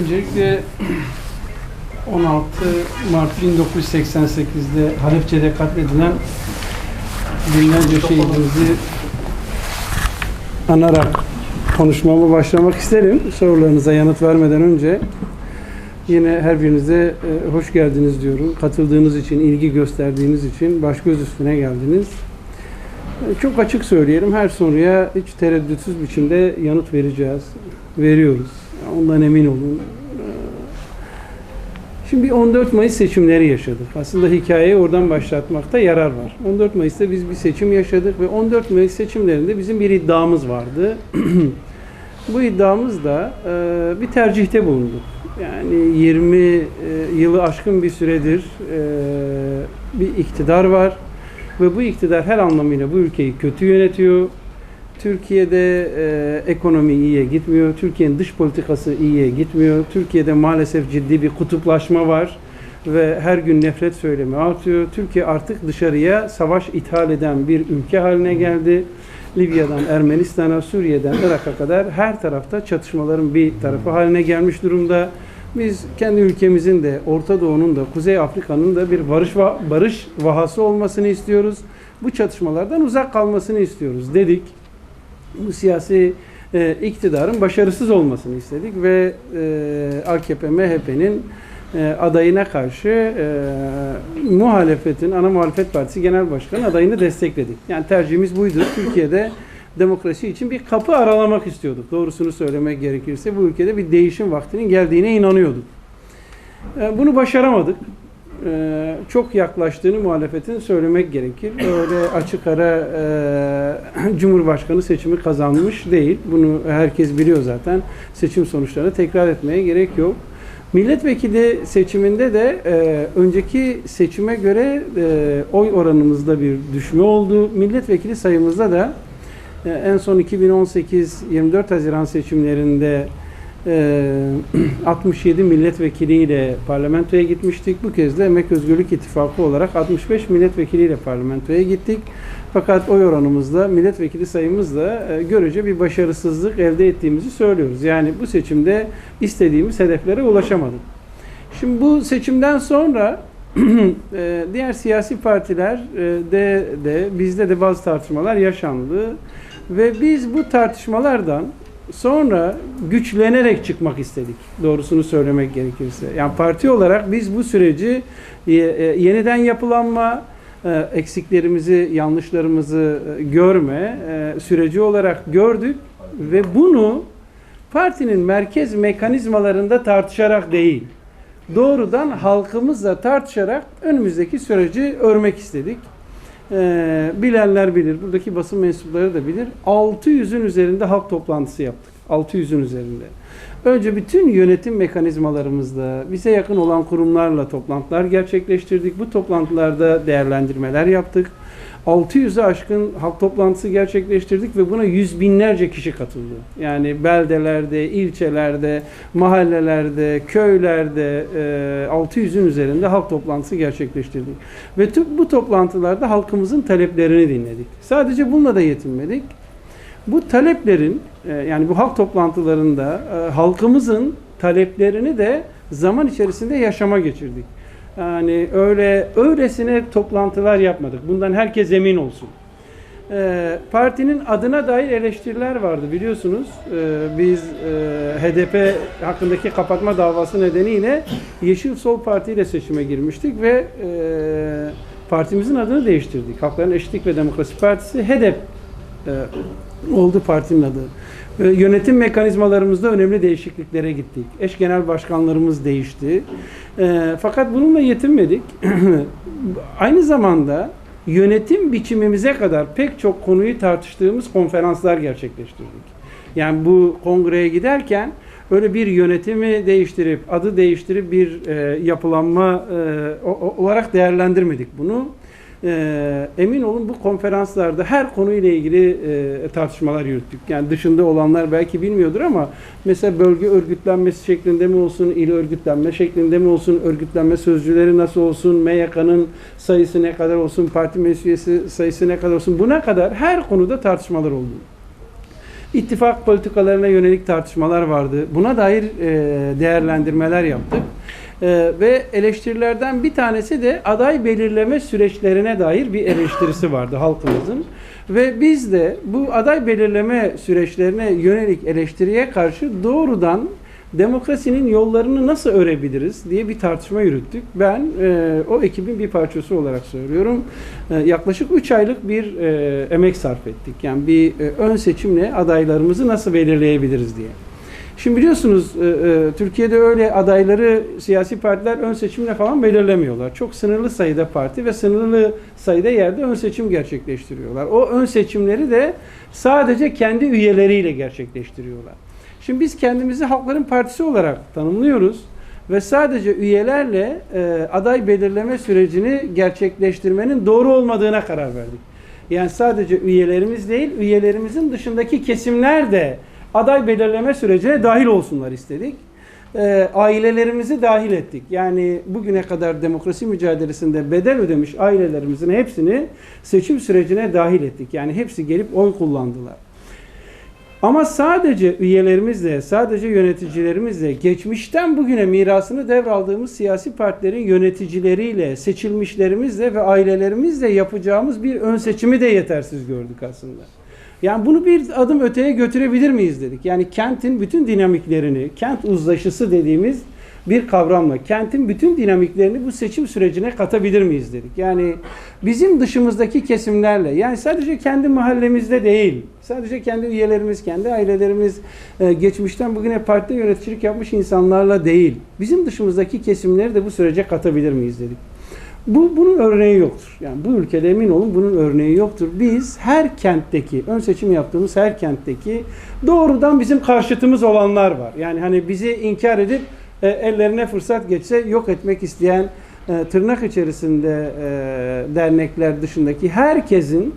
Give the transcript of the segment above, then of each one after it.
Öncelikle 16 Mart 1988'de Halepçe'de katledilen binlerce şehidimizi anarak konuşmama başlamak isterim. Sorularınıza yanıt vermeden önce yine her birinize e, hoş geldiniz diyorum. Katıldığınız için, ilgi gösterdiğiniz için baş göz üstüne geldiniz. E, Çok açık söyleyelim, her soruya hiç tereddütsüz biçimde yanıt vereceğiz, veriyoruz. Ondan emin olun. E, Şimdi bir 14 Mayıs seçimleri yaşadık. Aslında hikayeyi oradan başlatmakta yarar var. 14 Mayıs'ta biz bir seçim yaşadık ve 14 Mayıs seçimlerinde bizim bir iddiamız vardı. Bu iddiamız da e, bir tercihte bulunduk. Yani 20 e, yılı aşkın bir süredir e, bir iktidar var ve bu iktidar her anlamıyla bu ülkeyi kötü yönetiyor. Türkiye'de e, ekonomi iyiye gitmiyor. Türkiye'nin dış politikası iyiye gitmiyor. Türkiye'de maalesef ciddi bir kutuplaşma var ve her gün nefret söylemi artıyor. Türkiye artık dışarıya savaş ithal eden bir ülke haline geldi. Libya'dan Ermenistan'a, Suriye'den Irak'a kadar her tarafta çatışmaların bir tarafı haline gelmiş durumda. Biz kendi ülkemizin de, Orta Doğu'nun da, Kuzey Afrika'nın da bir barış barış vahası olmasını istiyoruz. Bu çatışmalardan uzak kalmasını istiyoruz dedik siyasi e, iktidarın başarısız olmasını istedik ve e, AKP MHP'nin e, adayına karşı e, muhalefetin ana muhalefet partisi genel başkanı adayını destekledik. Yani tercihimiz buydu. Türkiye'de demokrasi için bir kapı aralamak istiyorduk. Doğrusunu söylemek gerekirse bu ülkede bir değişim vaktinin geldiğine inanıyorduk. E, bunu başaramadık. E, çok yaklaştığını muhalefetin söylemek gerekir. Öyle açık ara e, Cumhurbaşkanı seçimi kazanmış değil. Bunu herkes biliyor zaten. Seçim sonuçlarını tekrar etmeye gerek yok. Milletvekili seçiminde de e, önceki seçime göre e, oy oranımızda bir düşme oldu. Milletvekili sayımızda da e, en son 2018 24 Haziran seçimlerinde 67 milletvekiliyle parlamentoya gitmiştik. Bu kez de Emek Özgürlük İttifakı olarak 65 milletvekiliyle parlamentoya gittik. Fakat oy oranımızda, milletvekili sayımızda e, görece bir başarısızlık elde ettiğimizi söylüyoruz. Yani bu seçimde istediğimiz hedeflere ulaşamadık. Şimdi bu seçimden sonra e, diğer siyasi partiler e, de, de bizde de bazı tartışmalar yaşandı ve biz bu tartışmalardan sonra güçlenerek çıkmak istedik. Doğrusunu söylemek gerekirse. Yani parti olarak biz bu süreci e, e, yeniden yapılanma, e, eksiklerimizi, yanlışlarımızı görme süreci olarak gördük ve bunu partinin merkez mekanizmalarında tartışarak değil, doğrudan halkımızla tartışarak önümüzdeki süreci örmek istedik. Ee, bilenler bilir, buradaki basın mensupları da bilir. 600'ün üzerinde halk toplantısı yaptık. 600'ün üzerinde. Önce bütün yönetim mekanizmalarımızla, bize yakın olan kurumlarla toplantılar gerçekleştirdik. Bu toplantılarda değerlendirmeler yaptık. 600'e aşkın halk toplantısı gerçekleştirdik ve buna yüz binlerce kişi katıldı. Yani beldelerde, ilçelerde, mahallelerde, köylerde e, 600'ün üzerinde halk toplantısı gerçekleştirdik. Ve tüm bu toplantılarda halkımızın taleplerini dinledik. Sadece bununla da yetinmedik. Bu taleplerin e, yani bu halk toplantılarında e, halkımızın taleplerini de zaman içerisinde yaşama geçirdik. Yani öyle öylesine toplantılar yapmadık. Bundan herkes emin olsun. Ee, partinin adına dair eleştiriler vardı biliyorsunuz. Ee, biz e, HDP hakkındaki kapatma davası nedeniyle Yeşil Sol Parti ile seçime girmiştik ve e, partimizin adını değiştirdik. Halkların Eşitlik ve Demokrasi Partisi HEDEP e, oldu partinin adı. E, yönetim mekanizmalarımızda önemli değişikliklere gittik. Eş genel başkanlarımız değişti. E, fakat bununla yetinmedik. Aynı zamanda yönetim biçimimize kadar pek çok konuyu tartıştığımız konferanslar gerçekleştirdik. Yani bu kongreye giderken öyle bir yönetimi değiştirip, adı değiştirip bir e, yapılanma e, olarak değerlendirmedik bunu. E, emin olun bu konferanslarda her konuyla ilgili e, tartışmalar yürüttük. Yani dışında olanlar belki bilmiyordur ama mesela bölge örgütlenmesi şeklinde mi olsun, il örgütlenme şeklinde mi olsun, örgütlenme sözcüleri nasıl olsun, MYK'nın sayısı ne kadar olsun, parti meclis sayısı ne kadar olsun, buna kadar her konuda tartışmalar oldu. ittifak politikalarına yönelik tartışmalar vardı. Buna dair e, değerlendirmeler yaptık. E, ve eleştirilerden bir tanesi de aday belirleme süreçlerine dair bir eleştirisi vardı halkımızın. Ve biz de bu aday belirleme süreçlerine yönelik eleştiriye karşı doğrudan demokrasinin yollarını nasıl örebiliriz diye bir tartışma yürüttük. Ben e, o ekibin bir parçası olarak söylüyorum. E, yaklaşık 3 aylık bir e, emek sarf ettik. Yani bir e, ön seçimle adaylarımızı nasıl belirleyebiliriz diye. Şimdi biliyorsunuz e, e, Türkiye'de öyle adayları siyasi partiler ön seçimle falan belirlemiyorlar. Çok sınırlı sayıda parti ve sınırlı sayıda yerde ön seçim gerçekleştiriyorlar. O ön seçimleri de sadece kendi üyeleriyle gerçekleştiriyorlar. Şimdi biz kendimizi Halkların Partisi olarak tanımlıyoruz ve sadece üyelerle e, aday belirleme sürecini gerçekleştirmenin doğru olmadığına karar verdik. Yani sadece üyelerimiz değil, üyelerimizin dışındaki kesimler de aday belirleme sürecine dahil olsunlar istedik. E, ailelerimizi dahil ettik. Yani bugüne kadar demokrasi mücadelesinde bedel ödemiş ailelerimizin hepsini seçim sürecine dahil ettik. Yani hepsi gelip oy kullandılar. Ama sadece üyelerimizle, sadece yöneticilerimizle, geçmişten bugüne mirasını devraldığımız siyasi partilerin yöneticileriyle, seçilmişlerimizle ve ailelerimizle yapacağımız bir ön seçimi de yetersiz gördük aslında. Yani bunu bir adım öteye götürebilir miyiz dedik. Yani kentin bütün dinamiklerini, kent uzlaşısı dediğimiz bir kavramla kentin bütün dinamiklerini bu seçim sürecine katabilir miyiz dedik. Yani bizim dışımızdaki kesimlerle yani sadece kendi mahallemizde değil, sadece kendi üyelerimiz, kendi ailelerimiz, e, geçmişten bugüne partide yöneticilik yapmış insanlarla değil, bizim dışımızdaki kesimleri de bu sürece katabilir miyiz dedik. Bu bunun örneği yoktur. Yani bu ülkede emin olun bunun örneği yoktur. Biz her kentteki, ön seçim yaptığımız her kentteki doğrudan bizim karşıtımız olanlar var. Yani hani bizi inkar edip e, ellerine fırsat geçse yok etmek isteyen e, tırnak içerisinde e, dernekler dışındaki herkesin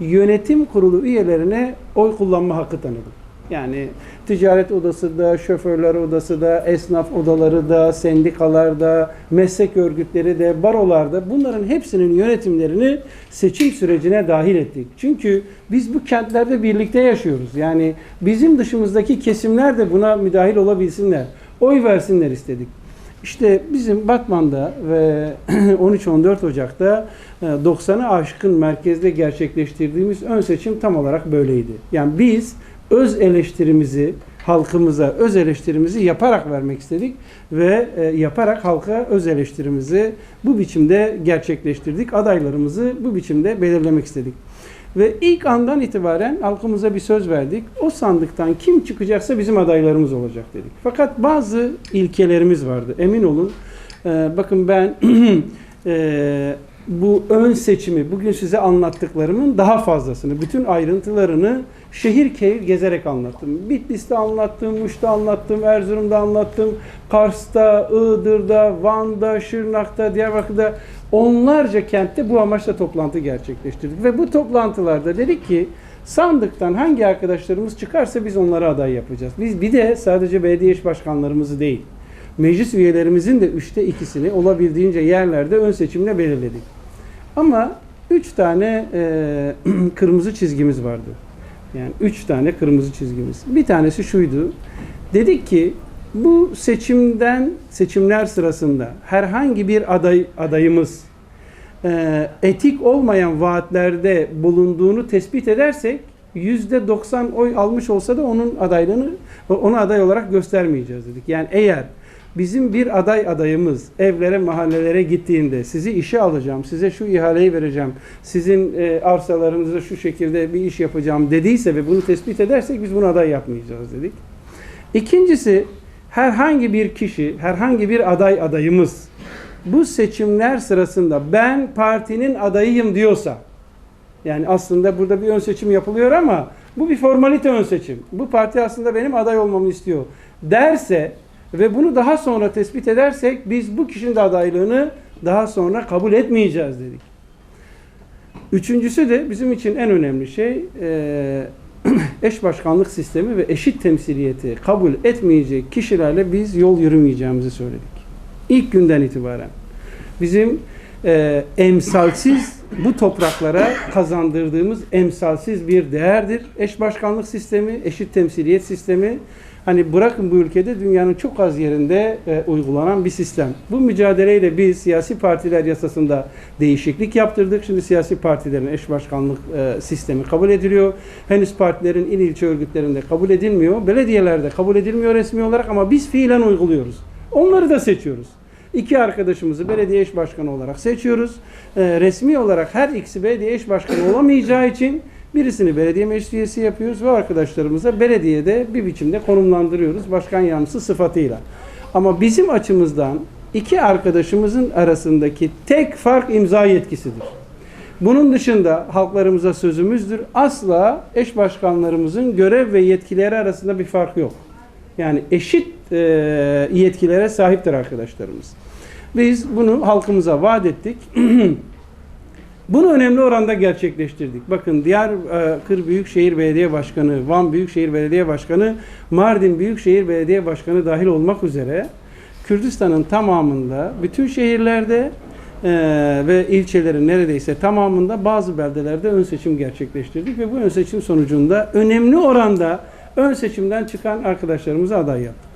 yönetim kurulu üyelerine oy kullanma hakkı tanıdık. Yani ticaret odası da, şoförler odası da, esnaf odaları da, sendikalar da, meslek örgütleri de, barolar da bunların hepsinin yönetimlerini seçim sürecine dahil ettik. Çünkü biz bu kentlerde birlikte yaşıyoruz. Yani bizim dışımızdaki kesimler de buna müdahil olabilsinler oy versinler istedik. İşte bizim Batman'da ve 13-14 Ocak'ta 90'ı aşkın merkezde gerçekleştirdiğimiz ön seçim tam olarak böyleydi. Yani biz öz eleştirimizi halkımıza öz eleştirimizi yaparak vermek istedik ve e, yaparak halka öz eleştirimizi bu biçimde gerçekleştirdik. Adaylarımızı bu biçimde belirlemek istedik. Ve ilk andan itibaren halkımıza bir söz verdik. O sandıktan kim çıkacaksa bizim adaylarımız olacak dedik. Fakat bazı ilkelerimiz vardı. Emin olun. Ee, bakın ben e, bu ön seçimi bugün size anlattıklarımın daha fazlasını, bütün ayrıntılarını şehir keyif gezerek anlattım. Bitlis'te anlattım, Muş'ta anlattım, Erzurum'da anlattım, Kars'ta, Iğdır'da, Van'da, Şırnak'ta, Diyarbakır'da onlarca kentte bu amaçla toplantı gerçekleştirdik. Ve bu toplantılarda dedik ki sandıktan hangi arkadaşlarımız çıkarsa biz onlara aday yapacağız. Biz bir de sadece belediye iş başkanlarımızı değil, meclis üyelerimizin de üçte ikisini olabildiğince yerlerde ön seçimle belirledik. Ama üç tane e, kırmızı çizgimiz vardı. Yani üç tane kırmızı çizgimiz. Bir tanesi şuydu. Dedik ki bu seçimden seçimler sırasında herhangi bir aday adayımız e, etik olmayan vaatlerde bulunduğunu tespit edersek yüzde 90 oy almış olsa da onun adaylığını onu aday olarak göstermeyeceğiz dedik. Yani eğer bizim bir aday adayımız evlere mahallelere gittiğinde sizi işe alacağım, size şu ihaleyi vereceğim, sizin e, arsalarınızda şu şekilde bir iş yapacağım dediyse ve bunu tespit edersek biz bunu aday yapmayacağız dedik. İkincisi herhangi bir kişi, herhangi bir aday adayımız bu seçimler sırasında ben partinin adayıyım diyorsa yani aslında burada bir ön seçim yapılıyor ama bu bir formalite ön seçim. Bu parti aslında benim aday olmamı istiyor derse ve bunu daha sonra tespit edersek biz bu kişinin de adaylığını daha sonra kabul etmeyeceğiz dedik. Üçüncüsü de bizim için en önemli şey e, eş başkanlık sistemi ve eşit temsiliyeti kabul etmeyecek kişilerle biz yol yürümeyeceğimizi söyledik. İlk günden itibaren. Bizim emsalsiz bu topraklara kazandırdığımız emsalsiz bir değerdir. Eş başkanlık sistemi, eşit temsiliyet sistemi hani bırakın bu ülkede dünyanın çok az yerinde e, uygulanan bir sistem. Bu mücadeleyle biz siyasi partiler yasasında değişiklik yaptırdık. Şimdi siyasi partilerin eş başkanlık e, sistemi kabul ediliyor. Henüz partilerin il ilçe örgütlerinde kabul edilmiyor. Belediyelerde kabul edilmiyor resmi olarak ama biz fiilen uyguluyoruz. Onları da seçiyoruz. İki arkadaşımızı belediye eş başkanı olarak seçiyoruz. Ee, resmi olarak her ikisi belediye eş başkanı olamayacağı için birisini belediye meclis üyesi yapıyoruz ve arkadaşlarımıza belediyede bir biçimde konumlandırıyoruz başkan yardımcısı sıfatıyla. Ama bizim açımızdan iki arkadaşımızın arasındaki tek fark imza yetkisidir. Bunun dışında halklarımıza sözümüzdür. Asla eş başkanlarımızın görev ve yetkileri arasında bir fark yok. Yani eşit e, yetkilere sahiptir arkadaşlarımız. Biz bunu halkımıza vaat ettik. Bunu önemli oranda gerçekleştirdik. Bakın Diyarbakır Büyükşehir Belediye Başkanı, Van Büyükşehir Belediye Başkanı, Mardin Büyükşehir Belediye Başkanı dahil olmak üzere Kürdistan'ın tamamında, bütün şehirlerde e, ve ilçelerin neredeyse tamamında bazı beldelerde ön seçim gerçekleştirdik ve bu ön seçim sonucunda önemli oranda ön seçimden çıkan arkadaşlarımızı aday yaptık.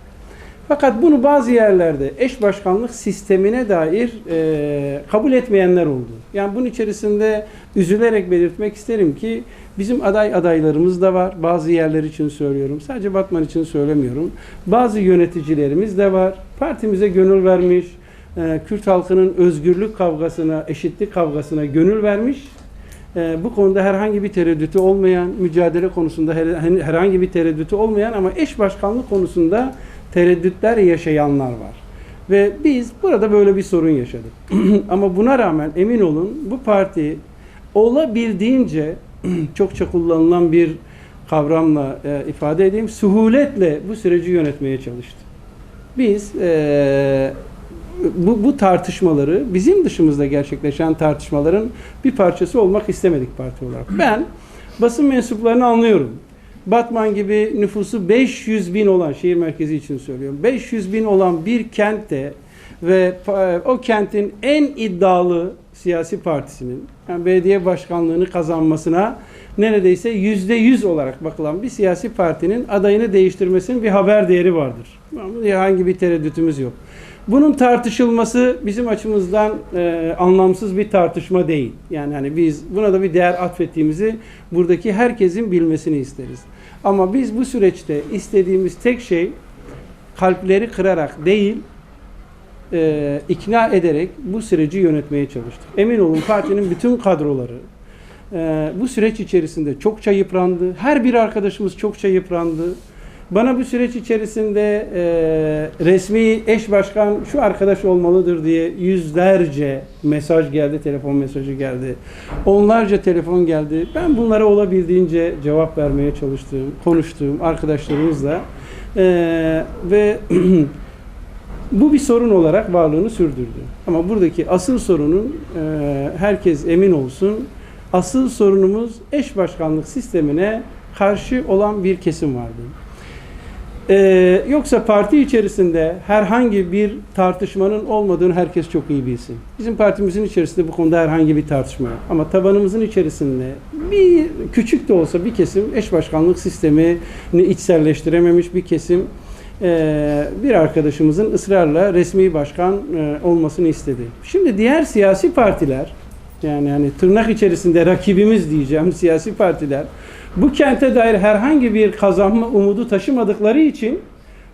Fakat bunu bazı yerlerde eş başkanlık sistemine dair e, kabul etmeyenler oldu. Yani bunun içerisinde üzülerek belirtmek isterim ki bizim aday adaylarımız da var. Bazı yerler için söylüyorum. Sadece Batman için söylemiyorum. Bazı yöneticilerimiz de var. Partimize gönül vermiş. e, Kürt halkının özgürlük kavgasına, eşitlik kavgasına gönül vermiş. E, bu konuda herhangi bir tereddütü olmayan, mücadele konusunda her- herhangi bir tereddütü olmayan ama eş başkanlık konusunda tereddütler yaşayanlar var. Ve biz burada böyle bir sorun yaşadık. Ama buna rağmen emin olun bu parti olabildiğince çokça kullanılan bir kavramla e, ifade edeyim, suhuletle bu süreci yönetmeye çalıştı. Biz e, bu, bu tartışmaları, bizim dışımızda gerçekleşen tartışmaların bir parçası olmak istemedik parti olarak. Ben basın mensuplarını anlıyorum. Batman gibi nüfusu 500 bin olan, şehir merkezi için söylüyorum, 500 bin olan bir kentte ve pa- o kentin en iddialı siyasi partisinin yani belediye başkanlığını kazanmasına neredeyse yüzde yüz olarak bakılan bir siyasi partinin adayını değiştirmesinin bir haber değeri vardır. Herhangi bir tereddütümüz yok. Bunun tartışılması bizim açımızdan e, anlamsız bir tartışma değil. Yani hani biz buna da bir değer atfettiğimizi buradaki herkesin bilmesini isteriz. Ama biz bu süreçte istediğimiz tek şey kalpleri kırarak değil, e, ikna ederek bu süreci yönetmeye çalıştık. Emin olun partinin bütün kadroları e, bu süreç içerisinde çokça yıprandı. Her bir arkadaşımız çokça yıprandı. Bana bu süreç içerisinde e, resmi eş başkan şu arkadaş olmalıdır diye yüzlerce mesaj geldi, telefon mesajı geldi. Onlarca telefon geldi. Ben bunlara olabildiğince cevap vermeye çalıştım, konuştuğum arkadaşlarımızla E, ve bu bir sorun olarak varlığını sürdürdü. Ama buradaki asıl sorunun e, herkes emin olsun, asıl sorunumuz eş başkanlık sistemine karşı olan bir kesim vardı. Ee, yoksa parti içerisinde herhangi bir tartışmanın olmadığını herkes çok iyi bilsin. Bizim partimizin içerisinde bu konuda herhangi bir tartışma yok. Ama tabanımızın içerisinde bir küçük de olsa bir kesim eş başkanlık sistemini içselleştirememiş bir kesim e, bir arkadaşımızın ısrarla resmi başkan e, olmasını istedi. Şimdi diğer siyasi partiler yani hani tırnak içerisinde rakibimiz diyeceğim siyasi partiler bu kente dair herhangi bir kazanma umudu taşımadıkları için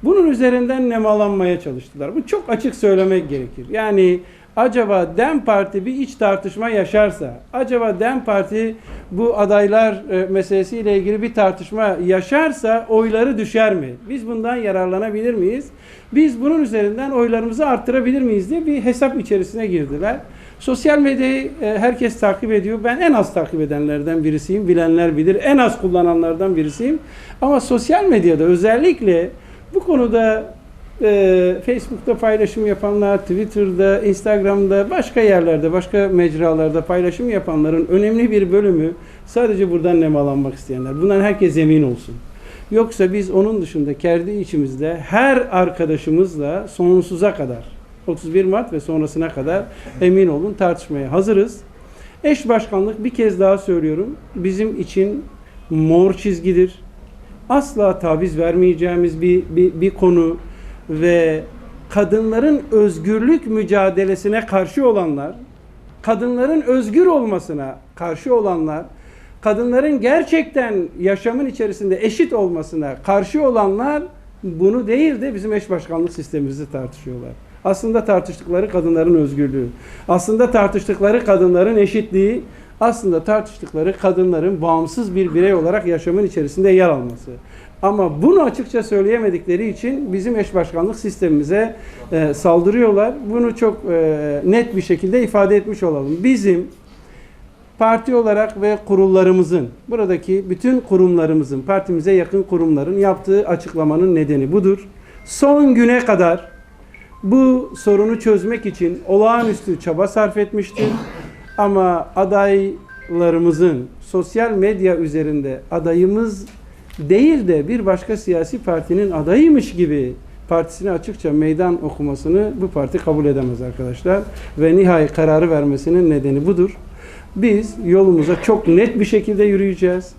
bunun üzerinden nemalanmaya çalıştılar. Bu çok açık söylemek gerekir. Yani acaba DEM Parti bir iç tartışma yaşarsa, acaba DEM Parti bu adaylar e, meselesiyle ilgili bir tartışma yaşarsa oyları düşer mi? Biz bundan yararlanabilir miyiz? Biz bunun üzerinden oylarımızı arttırabilir miyiz diye bir hesap içerisine girdiler. Sosyal medyayı e, herkes takip ediyor. Ben en az takip edenlerden birisiyim. Bilenler bilir. En az kullananlardan birisiyim. Ama sosyal medyada özellikle bu konuda e, Facebook'ta paylaşım yapanlar, Twitter'da, Instagram'da, başka yerlerde, başka mecralarda paylaşım yapanların önemli bir bölümü sadece buradan nemalanmak isteyenler. Bundan herkes emin olsun. Yoksa biz onun dışında kendi içimizde her arkadaşımızla sonsuza kadar 31 Mart ve sonrasına kadar emin olun tartışmaya hazırız. Eş başkanlık bir kez daha söylüyorum. Bizim için mor çizgidir. Asla taviz vermeyeceğimiz bir, bir, bir konu ve kadınların özgürlük mücadelesine karşı olanlar, kadınların özgür olmasına karşı olanlar, kadınların gerçekten yaşamın içerisinde eşit olmasına karşı olanlar bunu değil de bizim eş başkanlık sistemimizi tartışıyorlar. Aslında tartıştıkları kadınların özgürlüğü, aslında tartıştıkları kadınların eşitliği, aslında tartıştıkları kadınların bağımsız bir birey olarak yaşamın içerisinde yer alması. Ama bunu açıkça söyleyemedikleri için bizim eş başkanlık sistemimize e, saldırıyorlar. Bunu çok e, net bir şekilde ifade etmiş olalım. Bizim parti olarak ve kurullarımızın, buradaki bütün kurumlarımızın, partimize yakın kurumların yaptığı açıklamanın nedeni budur. Son güne kadar bu sorunu çözmek için olağanüstü çaba sarf etmiştir. Ama adaylarımızın sosyal medya üzerinde adayımız değil de bir başka siyasi partinin adayıymış gibi partisine açıkça meydan okumasını bu parti kabul edemez arkadaşlar. Ve nihai kararı vermesinin nedeni budur. Biz yolumuza çok net bir şekilde yürüyeceğiz.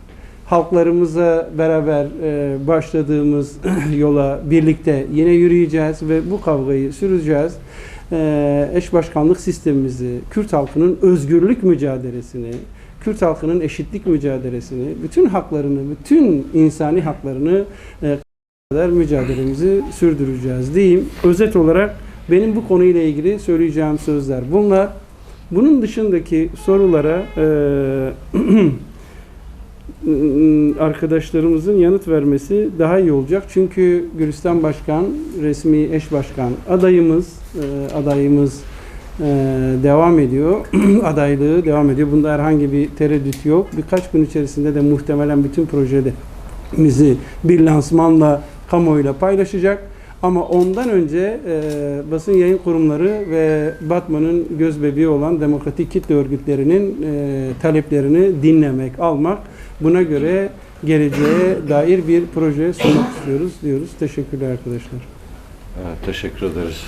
Halklarımıza beraber e, başladığımız yola birlikte yine yürüyeceğiz ve bu kavgayı süreceğiz. E, eş başkanlık sistemimizi, Kürt halkının özgürlük mücadelesini, Kürt halkının eşitlik mücadelesini, bütün haklarını, bütün insani haklarını e, mücadelemizi sürdüreceğiz diyeyim. Özet olarak benim bu konuyla ilgili söyleyeceğim sözler bunlar. Bunun dışındaki sorulara e, arkadaşlarımızın yanıt vermesi daha iyi olacak. Çünkü Gülistan Başkan, resmi eş başkan adayımız, e, adayımız e, devam ediyor. Adaylığı devam ediyor. Bunda herhangi bir tereddüt yok. Birkaç gün içerisinde de muhtemelen bütün projelerimizi bir lansmanla kamuoyuyla paylaşacak. Ama ondan önce e, basın yayın kurumları ve Batman'ın göz bebeği olan demokratik kitle örgütlerinin e, taleplerini dinlemek, almak, buna göre geleceğe dair bir proje sunmak istiyoruz diyoruz. Teşekkürler arkadaşlar. Evet, teşekkür ederiz.